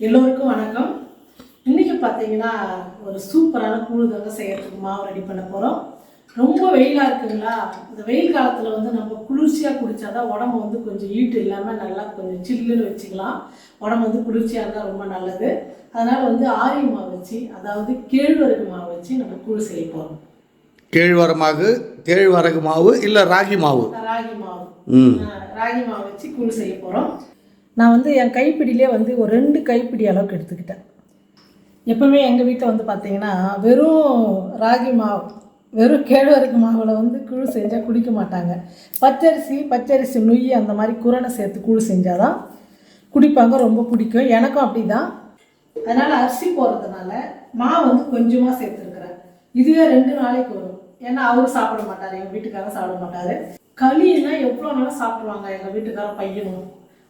எல்லோருக்கும் வணக்கம். இன்னைக்கு பார்த்தீங்கன்னா ஒரு சூப்பரான கூழு தாங்க செய்யறதுக்கு மாவு ரெடி பண்ண போகிறோம் ரொம்ப வெயிலாக இருக்குங்களா? இந்த வெயில் காலத்தில் வந்து நம்ம குளிர்ச்சியாக குடித்தாதான் உடம்பு வந்து கொஞ்சம் ஈட்டு இல்லாமல் நல்லா கொஞ்சம் சில்லுன்னு வச்சுக்கலாம். உடம்பு வந்து குளிர்ச்சியாக இருந்தால் ரொம்ப நல்லது. அதனால் வந்து ஆரிய மாவு வச்சு அதாவது கேழ்வரகு மாவு வச்சு நம்ம கூழ் செய்ய போகிறோம் கேழ்வர மாவு கேழ்வரகு மாவு இல்லை ராகி மாவு? ராகி மாவு. ராகி மாவு வச்சு கூழ் செய்ய போகிறோம் நான் வந்து என் கைப்பிடியிலே வந்து ஒரு ரெண்டு கைப்பிடி அளவுக்கு எடுத்துக்கிட்டேன். எப்பவுமே எங்கள் வீட்டில் வந்து பார்த்தீங்கன்னா வெறும் ராகி மாவு வெறும் கேழ்வரகு மாவில் வந்து கூழ் செஞ்சால் குடிக்க மாட்டாங்க. பச்சரிசி பச்சரிசி நொய் அந்த மாதிரி குரணை சேர்த்து கூழ் செஞ்சால் தான் குடிப்பாங்க ரொம்ப பிடிக்கும். எனக்கும் அப்படி தான் அதனால் அரிசி போடுறதுனால மாவு வந்து கொஞ்சமாக சேர்த்துருக்குறேன். இதுவே ரெண்டு நாளைக்கு வரும். ஏன்னா அவரு சாப்பிட மாட்டார் எங்கள் வீட்டுக்காரரும் சாப்பிட மாட்டார். களின்னா எவ்வளோ நாளும் சாப்பிடுவாங்க எங்கள் வீட்டுக்காரர் பையனும்.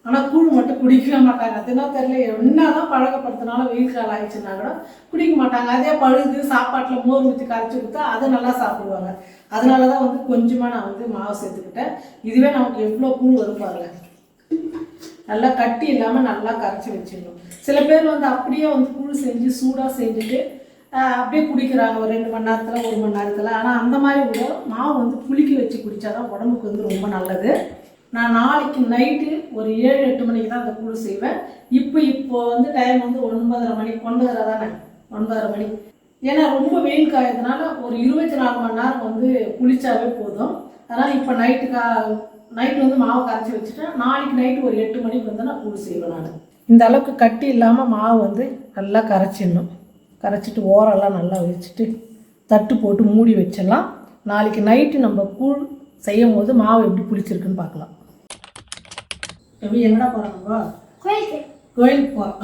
ஆனால் கூழ் மட்டும் குடிக்கவே மாட்டாங்க. அதுனா தெரியல. என்னதான் பழக்கப்படுத்தினாலும் வெயில் காலம் ஆயிடுச்சுன்னா கூட குடிக்க மாட்டாங்க. அதே பழுது சாப்பாட்டில் மோர் ஊற்றி கரைச்சி கொடுத்தா அதை நல்லா சாப்பிடுவாங்க. அதனால தான் வந்து கொஞ்சமாக நான் வந்து மாவு சேர்த்துக்கிட்டேன். இதுவே நமக்கு எவ்வளோ கூழ் வரும் பாருங்க. நல்லா கட்டி இல்லாமல் நல்லா கரைச்சி வச்சிடணும். சில பேர் வந்து அப்படியே வந்து கூழ் செஞ்சு சூடாக செஞ்சுட்டு அப்படியே குடிக்கிறாங்க. ஒரு ரெண்டு மணி நேரத்தில் ஒரு மணி நேரத்தில். ஆனால் அந்த மாதிரி கூட மாவு வந்து புளிக்க வச்சு குடித்தாதான் உடம்புக்கு வந்து ரொம்ப நல்லது. நான் நாளைக்கு நைட்டு ஒரு ஏழு எட்டு மணிக்கு தான் அந்த கூழ் செய்வேன். இப்போ இப்போ வந்து டைம் வந்து ஒன்பதரை மணி ஒன்பதரை தானே? ஒன்பதரை மணி. ஏன்னா ரொம்ப வெயில் காயதுனால ஒரு இருபத்தி நாலு மணி நேரம் வந்து குளிச்சாவே போதும். அதனால் இப்போ நைட்டு கா நைட்டு வந்து மாவு கரைச்சி வச்சுட்டேன். நாளைக்கு நைட்டு ஒரு எட்டு மணிக்கு வந்து நான் கூழ் செய்வேன் நான். இந்த அளவுக்கு கட்டி இல்லாமல் மாவு வந்து நல்லா கரைச்சிடணும். கரைச்சிட்டு ஓரெல்லாம் நல்லா வச்சுட்டு தட்டு போட்டு மூடி வச்சிடலாம். நாளைக்கு நைட்டு நம்ம கூழ் செய்யும் போது மாவு எப்படி புளிச்சிருக்குன்னு பார்க்கலாம். எப்படி எங்கடா போகிறோம் நம்ம? கோயிலுக்கு. போகிறோம்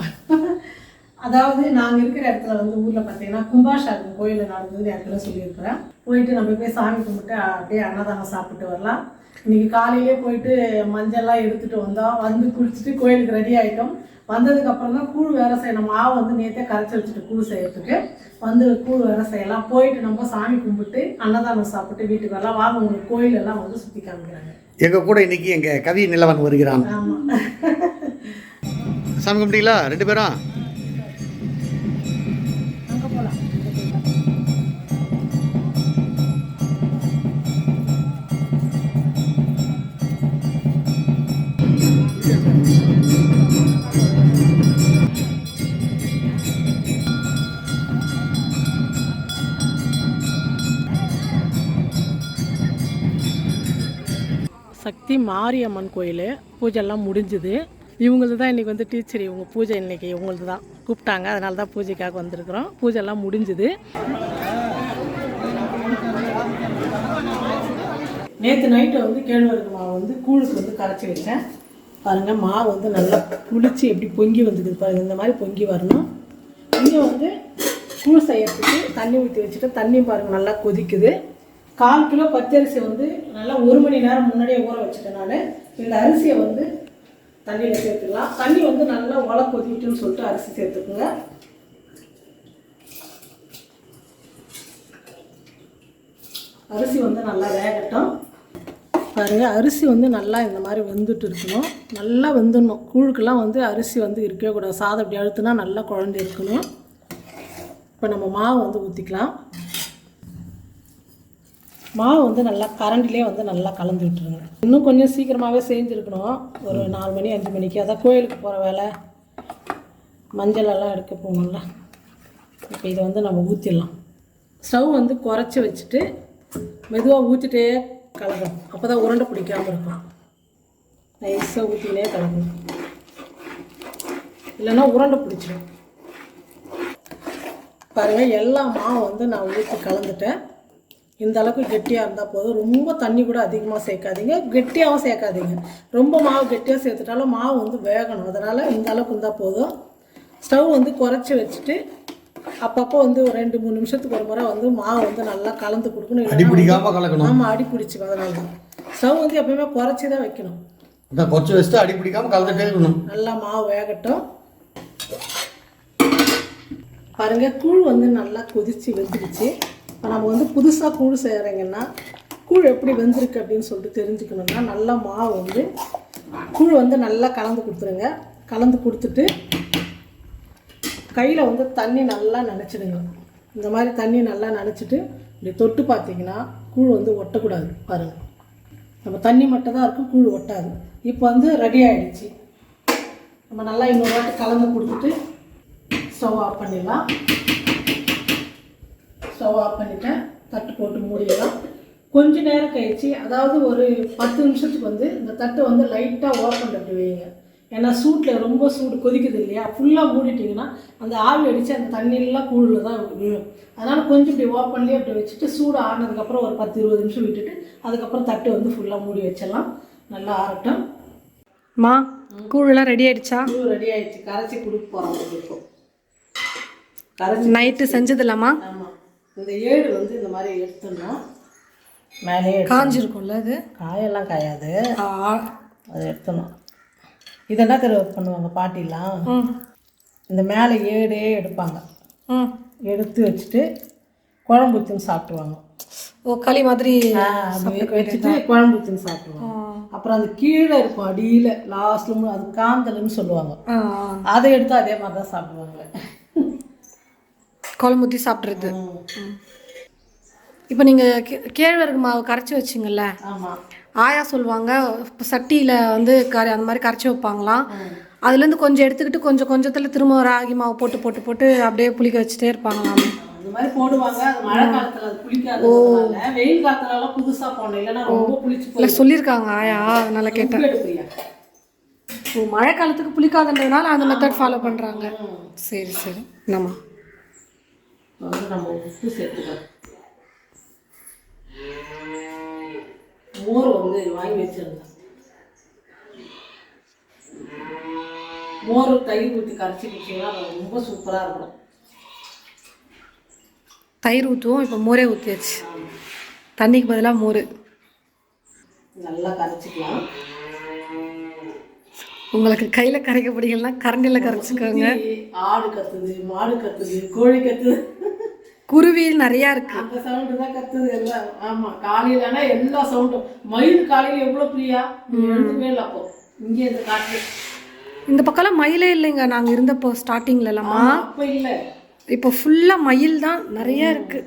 அதாவது நாங்கள் இருக்கிற இடத்துல வந்து ஊரில் பார்த்தீங்கன்னா கும்பாஷாக்கு கோயில் நடந்தது இடத்துல சொல்லியிருக்கிறேன். போயிட்டு நம்ம போய் சாமி கும்பிட்டு அப்படியே அன்னதானம் சாப்பிட்டு வரலாம். இன்னைக்கு காலையிலே போயிட்டு மஞ்சள்லாம் எடுத்துகிட்டு வந்தோம் வந்து குளிச்சுட்டு கோயிலுக்கு ரெடி ஆகிட்டோம் வந்ததுக்கு அப்புறம் தான் கூழ் வேலை செய்யணும் மாவு வந்து நேற்றே கரைச்சி வச்சுட்டு கூழ் செய்யறதுக்கு வந்து கூழ் வேலை செய்யலாம். போயிட்டு நம்ம சாமி கும்பிட்டு அன்னதானம் சாப்பிட்டு வீட்டுக்கு வரலாம். வாங்க உங்களுக்கு கோயில் எல்லாம் வந்து சுற்றி காமிக்கிறாங்க. எங்கள் கூட இன்னைக்கு எங்கள் கவி நிலவன் வருகிறான். சாமி கும்பிட்டீங்களா? ரெண்டு பேரும்? ஸ்ரீ மாரியம்மன் கோயில் பூஜைலாம் முடிஞ்சுது. இவங்களது தான் இன்றைக்கி வந்து டீச்சர் இவங்க பூஜை இன்னைக்கு இவங்களது தான் கூப்பிட்டாங்க. அதனால தான் பூஜைக்காக வந்திருக்கிறோம். பூஜைலாம் முடிஞ்சுது. நேற்று நைட்டு வந்து கேழ்வரகு மாவு வந்து கூழுக்கு வந்து கரைச்சி வச்சேன். பாருங்கள் மாவு வந்து நல்லா புளிச்சு எப்படி பொங்கி வந்துக்குது பாருங்கள் இந்த மாதிரி பொங்கி வரணும். இங்கே வந்து கூழ் செய்யறதுக்கு தண்ணி ஊற்றி வச்சுட்டு தண்ணி பாருங்கள் நல்லா கொதிக்குது. கால் கிலோ பச்சரிசி வந்து நல்லா ஒரு மணி நேரம் முன்னாடியே ஊற வச்சுட்டேன் நான் இந்த அரிசியை வந்து தண்ணியில் சேர்த்துக்கலாம். தண்ணி வந்து நல்லா உல கொதிக்கிட்டுன்னு சொல்லிட்டு அரிசி சேர்த்துக்குங்க. அரிசி வந்து நல்லா வேகட்டும். பாருங்க அரிசி வந்து நல்லா இந்த மாதிரி வெந்துட்டு இருக்கணும். நல்லா வெந்துடணும். கூழுக்கெல்லாம் வந்து அரிசி வந்து இருக்கவே கூடாது. சாதம் இப்படி அழுத்துனா நல்லா குழந்தை இருக்கணும். இப்போ நம்ம மாவு வந்து ஊற்றிக்கலாம் மாவு வந்து நல்லா கரண்டிலே வந்து நல்லா கலந்து விட்டுருங்க இன்னும் கொஞ்சம் சீக்கிரமாகவே செஞ்சுருக்கணும். ஒரு நாலு மணி அஞ்சு மணிக்கு. அதான் கோயிலுக்கு போகிற வேலை. மஞ்சள் எல்லாம் எடுக்க போகணும்ல. இப்போ இதை வந்து நம்ம ஊற்றிடலாம் ஸ்டவ் வந்து குறைச்சி வச்சுட்டு மெதுவாக ஊற்றிட்டே கலக்கணும். அப்போ தான் உருண்டை பிடிக்காமல் இருக்கும். நைஸாக ஊற்றினே கலக்கணும். இல்லைன்னா உருண்டை பிடிச்சிடும். பாருங்கள் எல்லா மாவு வந்து நான் ஊற்றி கலந்துட்டேன். இந்த அளவுக்கு கெட்டியாக இருந்தால் போதும். ரொம்ப தண்ணி கூட அதிகமாக சேர்க்காதீங்க. கெட்டியாகவும் சேர்க்காதீங்க. ரொம்ப மாவு கெட்டியாக சேர்த்துட்டாலும் மாவு வந்து வேகணும். அதனால் இந்த அளவுக்கு இருந்தால் போதும். ஸ்டவ் வந்து குறைச்சி வச்சுட்டு அப்பப்போ வந்து ஒரு ரெண்டு மூணு நிமிஷத்துக்கு ஒரு முறை வந்து மாவு வந்து நல்லா கலந்து கொடுக்கணும். கலக்கணும். ஆமாம் அடி பிடிச்சிக்கும் அதனால தான் ஸ்டவ் வந்து எப்பயுமே குறைச்சி தான் வைக்கணும் குறைச்சி வச்சுட்டு அடி பிடிக்காம கலந்துட்டே இருக்கணும். நல்லா மாவு வேகட்டும். பாருங்க கூழ் வந்து நல்லா கொதிச்சு வெந்துருச்சு. இப்போ நம்ம வந்து புதுசாக கூழ் செய்கிறீங்கன்னா கூழ் எப்படி வெந்திருக்கு அப்படின்னு சொல்லிட்டு தெரிஞ்சுக்கணுன்னா நல்லா மாவு வந்து கூழ் வந்து நல்லா கலந்து கொடுத்துருங்க. கலந்து கொடுத்துட்டு கையில் வந்து தண்ணி நல்லா நினச்சிடுங்க. இந்த மாதிரி தண்ணி நல்லா நினச்சிட்டு இப்படி தொட்டு பார்த்தீங்கன்னா கூழ் வந்து ஒட்டக்கூடாது பாருங்கள் நம்ம தண்ணி மட்டும் தான் இருக்கும் கூழ் ஒட்டாது. இப்போ வந்து ரெடி ஆகிடுச்சு நம்ம நல்லா இன்னொரு வாட்டி கலந்து கொடுத்துட்டு ஸ்டவ் ஆஃப் பண்ணிடலாம். ஸ்டவ் ஆஃப் பண்ணிட்டேன். தட்டு போட்டு மூடிடலாம். கொஞ்ச நேரம் கழிச்சு அதாவது ஒரு பத்து நிமிஷத்துக்கு வந்து இந்த தட்டை வந்து லைட்டாக ஓப்பன் பண்ணி வைங்க. ஏன்னா சூட்டில் ரொம்ப சூடு கொதிக்குது இல்லையா? ஃபுல்லாக மூடிட்டிங்கன்னா அந்த ஆவி அடித்து அந்த தண்ணியெல்லாம் கூழில் தான் விழும். அதனால் கொஞ்சம் இப்படி ஓப்பன்லேயே அப்படி வச்சுட்டு சூடு ஆனதுக்கப்புறம் ஒரு பத்து இருபது நிமிஷம் விட்டுட்டு அதுக்கப்புறம் தட்டு வந்து ஃபுல்லாக மூடி வச்சிடலாம். நல்லா ஆறட்டும். மா கூழெல்லாம் ரெடி ஆயிடுச்சா? கூழ் ரெடி ஆயிடுச்சு. கரைச்சி கொடுக்க போகிறோம் இப்போ கரைச்சி நைட்டு செஞ்சது இல்லாமா ஆமாம் இந்த ஏடு வந்து இந்த மாதிரி எடுத்துடணும் எடுத்து- காஞ்சிருக்கும்ல அது? காயெல்லாம் காயாது. ஆ, அதை எடுத்துடணும். இது என்ன தெரியும் பண்ணுவாங்க பாட்டிலாம்? ம். இந்த மேலே ஏடே எடுப்பாங்க. ம். எடுத்து வச்சுட்டு குழம்பு ஊற்றின்னு சாப்பிடுவாங்க ஓ களி மாதிரி வச்சுட்டு குழம்பு ஊற்றின்னு சாப்பிடுவாங்க அப்புறம் அந்த கீழே இருக்கும் அடியில் லாஸ்ட்ல அது காந்தல்னு சொல்லுவாங்க. அதை எடுத்து அதே மாதிரி தான் சாப்பிடுவாங்க. குழம்பு ஊற்றி சாப்பிட்றது. இப்போ நீங்கள் கேழ்வரகு மாவு கரைச்சி வச்சிங்கல்ல? ஆயா சொல்லுவாங்க இப்போ சட்டியில் வந்து கரை அந்த மாதிரி கரைச்சி வைப்பாங்களாம் அதுலேருந்து கொஞ்சம் எடுத்துக்கிட்டு கொஞ்சம் கொஞ்சத்தில் திரும்ப ராகி மாவு போட்டு போட்டு போட்டு அப்படியே புளிக்க வச்சுட்டே இருப்பாங்களாம் அந்த மாதிரி போடுவாங்க. அது மழை காலத்துல அது புளிக்காததுனால வெயில் காலத்துல எல்லாம் புதுசா போடணும் இல்லைன்னா ரொம்ப புளிச்சு இல்லை சொல்லியிருக்காங்க ஆயா. அதனால கேட்டேன். மழை காலத்துக்கு புளிக்காதுன்றதுனால அந்த மெத்தட் ஃபாலோ பண்ணுறாங்க சரி சரி. என்னம்மா? வந்து நம்ம உப்பு சேர்த்துக்கலாம். மோர் வந்து வாங்கி வச்சிருந்தேன் மோர் தயிர் ஊற்றி கரைச்சி குடிச்சிங்கன்னா ரொம்ப சூப்பராக இருக்கும். தயிர் ஊற்றுவோம் இப்போ மோரே ஊற்றியாச்சு தண்ணிக்கு பதிலாக மோர். நல்லா கரைச்சிக்கலாம். உங்களுக்கு கையில் கரைக்க பிடிக்கலனா கரண்டியில் கரைச்சிக்கோங்க. ஆடு கத்துது மாடு கத்துது கோழி கத்துது. குருவி நிறையா இருக்கு. அந்த சவுண்டு தான் கத்துது எல்லாம். ஆமா காலையில ஆனா எல்லா சவுண்டும் மயில் காலையில எவ்வளவு பிரியா? எழுதுவே இல்லை அப்போ. இங்கே இந்த காட்டுல இந்த பக்கம்லாம் மயிலே இல்லைங்க. நாங்கள் இருந்தப்போ ஸ்டார்டிங்லலாமா அப்ப இல்ல. இப்போ ஃபுல்லாக மயில் தான் நிறையா இருக்கு.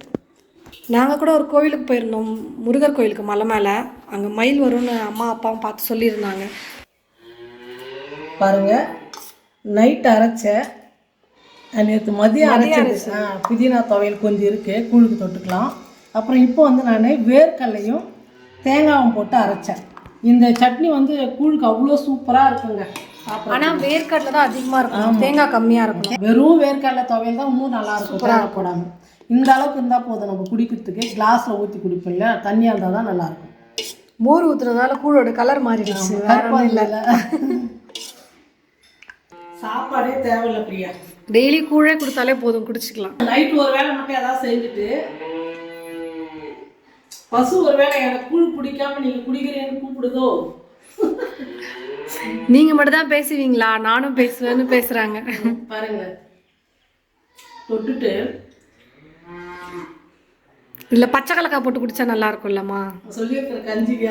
நாங்கள் கூட ஒரு கோவிலுக்கு போயிருந்தோம். முருகர் கோயிலுக்கு மலை மேலே. அங்கே மயில் வரும்னு அம்மா அப்பாவும் பார்த்து சொல்லியிருந்தாங்க. பாருங்க. நைட் அரைச்ச நேற்று மதியம் அரைச்சது. ஆ, புதினா துவையல் கொஞ்சம் இருக்கு. கூழுக்கு தொட்டுக்கலாம். அப்புறம் இப்போ வந்து நான் வேர்க்கடலையும் தேங்காயும் போட்டு அரைச்சேன். இந்த சட்னி வந்து கூழுக்கு அவ்வளோ சூப்பராக இருக்குங்க. ஆனால் வேர்க்கடலை தான் அதிகமாக இருக்கும் தேங்காய் கம்மியாக இருக்கும் வெறும் வேர்க்கடலை துவையல் தான் இன்னும் நல்லா இருக்கும். தேங்காய் போடாம இந்த அளவுக்கு இருந்தால் போதும். நம்ம குடிக்கிறதுக்கு கிளாஸில் ஊற்றி குடிப்போம் இல்லையா தண்ணியாக இருந்தால் தான் நல்லா இருக்கும். மோர் ஊற்றுறதுனால கூழோட கலர் மாறிடுச்சு. வேற இல்லை. சாப்பாடே தேவையில்லை பிரியா. டெய்லி கூழே கொடுத்தாலே போதும் குடிச்சிக்கலாம். நைட் ஒரு வேளை மட்டும் ஏதாவது செஞ்சுட்டு பசு ஒரு வேளை எனக்கு கூழ் பிடிக்காம நீங்க குடிக்கிறேன்னு கூப்பிடுதோ? நீங்கள் மட்டும் தான் பேசுவீங்களா? நானும் பேசுவேன்னு பேசுகிறாங்க பாருங்க. தொட்டுட்டு இதில் பச்சை கலக்காய் போட்டு குடிச்சா நல்லா இருக்கும்லம்மா.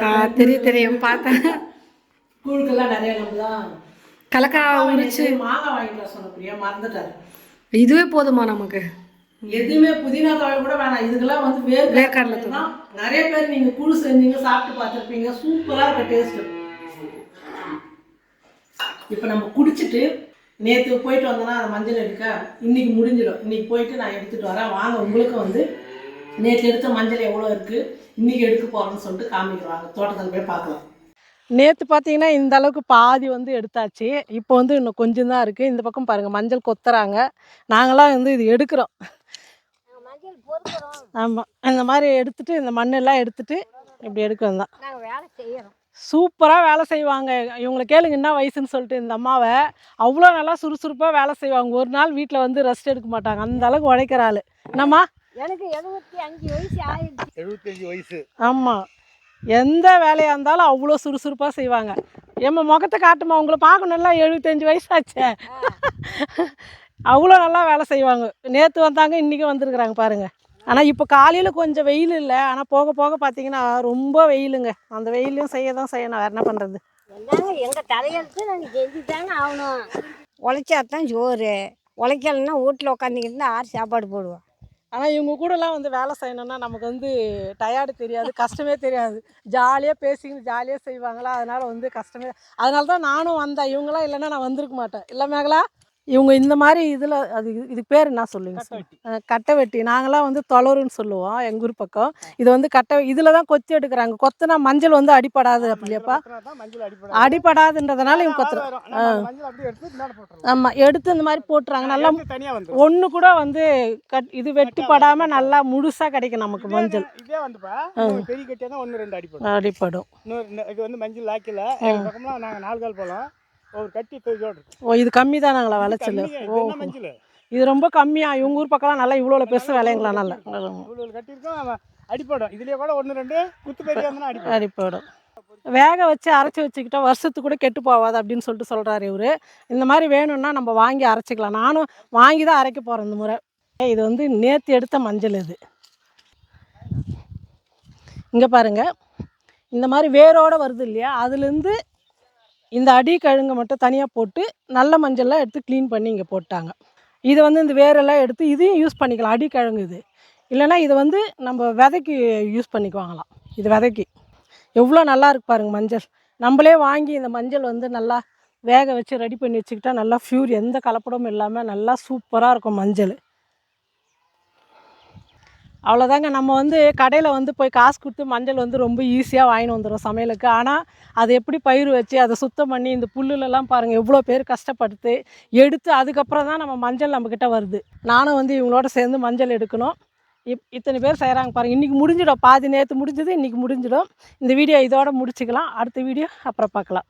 ஆ, தெரியும் தெரியும். பார்த்தேன். கூழுக்கெல்லாம் நிறைய நம்ம தான் கலக்காய் உரிச்சு. மாங்காய் வாங்கிட்டு வர சொன்ன பிரியா மறந்துட்டாரு. இதுவே போதுமா நமக்கு? எதுவுமே புதினா துவையல் கூட வேணாம். இதுக்கெல்லாம் வந்து வேர்க்கடலை வேர்க்கடலை தான். நிறைய பேர் நீங்க கூழ் செஞ்சீங்க சாப்பிட்டு பார்த்துருப்பீங்க. சூப்பரா இருக்க டேஸ்ட் இப்போ நம்ம குடிச்சிட்டு நேற்று போயிட்டு வந்தோன்னா அந்த மஞ்சள் எடுக்க இன்னைக்கு முடிஞ்சிடும். இன்னைக்கு போயிட்டு நான் எடுத்துட்டு வரேன். வாங்க உங்களுக்கு வந்து நேற்று எடுத்த மஞ்சள் எவ்வளோ இருக்கு? இன்னைக்கு எடுக்க போறோம்னு சொல்லிட்டு காமிக்கிறாங்க தோட்டத்தில் போய் பார்க்கலாம். நேற்று பார்த்தீங்கன்னா இந்த அளவுக்கு பாதி வந்து எடுத்தாச்சு. இப்போ வந்து இன்னும் கொஞ்சம் தான் இருக்குது இந்த பக்கம் பாருங்கள் மஞ்சள் கொத்துறாங்க. நாங்களாம் வந்து இது எடுக்கிறோம். ஆமாம் இந்த மாதிரி எடுத்துட்டு இந்த மண்ணெல்லாம் எடுத்துட்டு இப்படி எடுக்கிறது தான். சூப்பராக வேலை செய்வாங்க. இவங்களை கேளுங்க என்ன வயசுன்னு சொல்லிட்டு இந்த அம்மாவை. அவ்வளோ நல்லா சுறுசுறுப்பாக வேலை செய்வாங்க. ஒரு நாள் வீட்டில் வந்து ரெஸ்ட் எடுக்க மாட்டாங்க. அந்த அளவுக்கு உழைக்கிற ஆள். என்னம்மா? எனக்கு எழுபத்தி அஞ்சு வயசு ஆயிடுச்சு. எழுபத்தஞ்சு வயசு. ஆமாம் எந்த வேலையாக இருந்தாலும் அவ்வளோ சுறுசுறுப்பாக செய்வாங்க. எம்ம முகத்தை காட்டுமா உங்களை பார்க்கணும்ல எழுபத்தஞ்சு வயசாச்சே. அவ்வளோ நல்லா வேலை செய்வாங்க. நேற்று வந்தாங்க இன்றைக்கி வந்திருக்கிறாங்க பாருங்கள் ஆனால் இப்போ காலையில் கொஞ்சம் வெயில் இல்லை. ஆனால் போக போக பார்த்தீங்கன்னா ரொம்ப வெயிலுங்க. அந்த வெயிலையும் செய்ய தான் செய்யணும் வேறு என்ன பண்ணுறது எங்கள் தலையெழுத்து நாங்கள் செஞ்சு தானே ஆகணும். உழைச்சா தான் சோறு. உழைக்கலன்னா வீட்டில் உட்காந்துக்கிட்டு ஆறு சாப்பாடு போடுவோம். ஆனால் இவங்க கூடலாம் வந்து வேலை செய்யணும்னா நமக்கு வந்து டயர்டு தெரியாது கஷ்டமே தெரியாது. ஜாலியாக பேசிக்கிட்டு ஜாலியாக செய்வாங்களா? அதனால் வந்து கஷ்டமே. அதனால தான் நானும் வந்தேன். இவங்களாம் இல்லைன்னா நான் வந்திருக்க மாட்டேன். இல்லை மேகலா? இவங்க இந்த மாதிரி இதில் அது இது- பேர் என்ன சொல்லுங்க சார் கட்டை வெட்டி நாங்களாம் வந்து தொளருன்னு சொல்லுவோம் எங்கள் ஊர் பக்கம். இது வந்து கட்டை இதில் தான் கொத்தி எடுக்கிறாங்க. கொத்துனா மஞ்சள் வந்து அடிப்படாது அப்படியாப்பா. அடிப்படாதுன்றதுனால இவங்க கொத்துற மஞ்சள் அப்படியே எடுத்து மேலே போட்டுறோம் ஆமாம் எடுத்து இந்த மாதிரி போட்டுறாங்க. நல்லா ஒன்று கூட வந்து கட் இது வெட்டுப்படாமல் நல்லா முழுசாக கிடைக்கும் நமக்கு மஞ்சள். இதே வந்துப்பா. இன்னும் பெரிய கட்டியாக தான் ஒன்று ரெண்டு அடிப்படும். அடிப்படும். இது வந்து மஞ்சள் லாக்கில் பக்கம்லாம் நாங்கள் நாலு கால் போகலாம் ஒரு கட்டி இருக்கும் ஓ இது கம்மி தானாங்களா விளைச்சல். கம்மிங்க, இது ஓ இது ரொம்ப கம்மியா இவங்க ஊர் பக்கம்லாம் நல்லா இவ்வளோ பெருசு விளையுங்களா நல்லா. இவ்வளோ கட்டியிருக்கோம் அடிப்படும் இதுலேயே கூட ஒன்று ரெண்டு குத்து பெரிய அடிப்படும் வேக வச்சு அரைச்சி வச்சுக்கிட்டா வருஷத்துக்கு கூட கெட்டு போகாது அப்படின்னு சொல்லிட்டு சொல்கிறாரு இவர். இந்த மாதிரி வேணும்னா நம்ம வாங்கி அரைச்சிக்கலாம். நானும் வாங்கி தான் அரைக்க போகிறேன் இந்த முறை. இது வந்து நேற்று எடுத்த மஞ்சள் இது. இங்கே பாருங்க. இந்த மாதிரி வேரோட வருது இல்லையா? அதுலேருந்து இந்த அடி கிழங்கு மட்டும் தனியாக போட்டு நல்ல மஞ்சள்லாம் எடுத்து க்ளீன் பண்ணி இங்கே போட்டாங்க. இதை வந்து இந்த வேரெல்லாம் எடுத்து இதையும் யூஸ் பண்ணிக்கலாம். அடி கிழங்கு இது. இல்லைன்னா இதை வந்து நம்ம விதைக்கு யூஸ் பண்ணிக்குவாங்களாம். இது விதைக்கு. எவ்வளோ நல்லா இருக்கு பாருங்க மஞ்சள். நம்மளே வாங்கி இந்த மஞ்சள் வந்து நல்லா வேக வச்சு ரெடி பண்ணி வச்சுக்கிட்டா நல்லா ஃப்யூர் எந்த கலப்படமும் இல்லாமல் நல்லா சூப்பராக இருக்கும் மஞ்சள். அவ்வளோதாங்க நம்ம வந்து கடையில் வந்து போய் காசு கொடுத்து மஞ்சள் வந்து ரொம்ப ஈஸியாக வாங்கிட்டு வந்துடும் சமையலுக்கு. ஆனால் அதை எப்படி பயிர் வச்சு அதை சுத்தம் பண்ணி இந்த புல்லுலலாம் பாருங்கள் எவ்வளோ பேர் கஷ்டப்படுத்து எடுத்து அதுக்கப்புறம் தான் நம்ம மஞ்சள் நம்மக்கிட்ட வருது. நானும் வந்து இவங்களோட சேர்ந்து மஞ்சள் எடுக்கணும். இப் இத்தனை பேர் செய்கிறாங்க பாருங்கள் இன்றைக்கி முடிஞ்சிடும். பாதி நேற்று முடிஞ்சது இன்றைக்கி முடிஞ்சிடும். இந்த வீடியோ இதோட முடிச்சுக்கலாம். அடுத்த வீடியோ அப்புறம் பார்க்கலாம்.